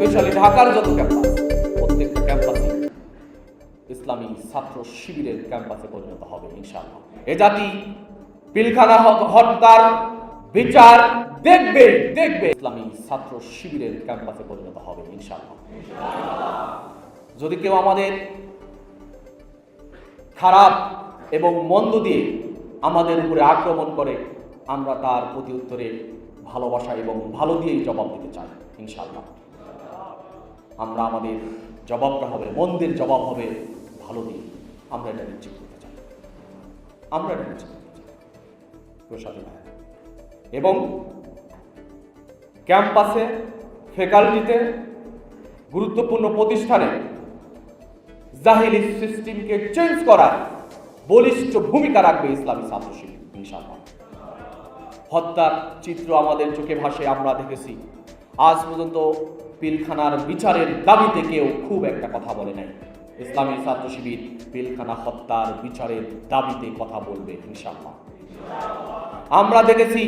Specially ঢাকার যত campus প্রত্যেকটা ক্যাম্পাসে ইসলামী ছাত্র শিবিরের ক্যাম্পাসে পরিণত হবে, ইনশাআল্লাহ। এ জাতি পিলখানা হত্যার বিচার দেখবে দেখবে। ইসলামী ছাত্র শিবিরের ক্যাম্পাসে পরিণত হবে, ইনশাআল্লাহ। যদি কেউ আমাদের খারাপ এবং মন্দ দিয়ে আমাদের উপরে আক্রমণ করে, আমরা তার প্রতি উত্তরে ভালোবাসা এবং ভালো দিয়েই জবাব দিতে চাই, ইনশাআল্লাহ। আমরা আমাদের জবাবটা হবে, মন্দের জবাব হবে ভালো দিয়ে আমরা এটা নিশ্চিত করতে চাই। আমরা এটা নিশ্চিত করতে চাই। প্রসাদী এবং ক্যাম্পাসে, ফ্যাকাল্টিতে, গুরুত্বপূর্ণ প্রতিষ্ঠানে জাহিলি সিস্টেমকে চেঞ্জ করার বলিষ্ঠ ভূমিকা রাখবে ইসলামী ছাত্র হত্যার চিত্র আমাদের চোখে ভাসে, আমরা দেখেছি। আজ পর্যন্ত পিলখানার বিচারের দাবিতে কেউ খুব একটা কথা বলে নাই। ইসলামী ছাত্র শিবির পিলখানা হত্যার বিচারের দাবিতে কথা বলবে ইনশাআল্লাহ। আমরা দেখেছি,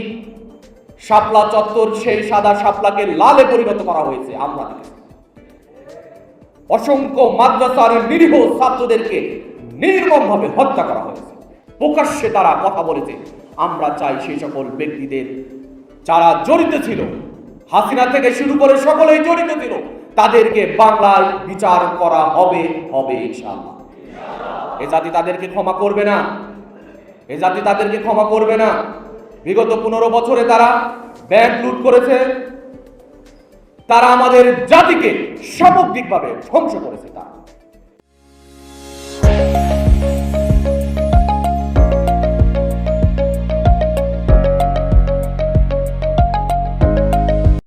শাপলা চত্বর সেই সাদা শাপলাকে লালে পরিণত করা হয়েছে, আমরা দেখেছি। অসংখ্য মাদ্রাসার নিরীহ ছাত্রদেরকে নির্মমভাবে হত্যা করা হয়েছে। প্রকাশ্যে তারা কথা বলেছে, আমরা চাই সেই সকল ব্যক্তিদের যারা জড়িত ছিল হাসিনা থেকে শুরু করে সকলেই জড়িত ছিল। তাদেরকে বাংলায় বিচার করা হবে হবে এ জাতি তাদেরকে ক্ষমা করবে না। এ জাতি তাদেরকে ক্ষমা করবে না। বিগত পনেরো বছরে তারা ব্যাংক লুট করেছে। তারা আমাদের জাতিকে সামগ্রিকভাবে ধ্বংস করেছে তারা।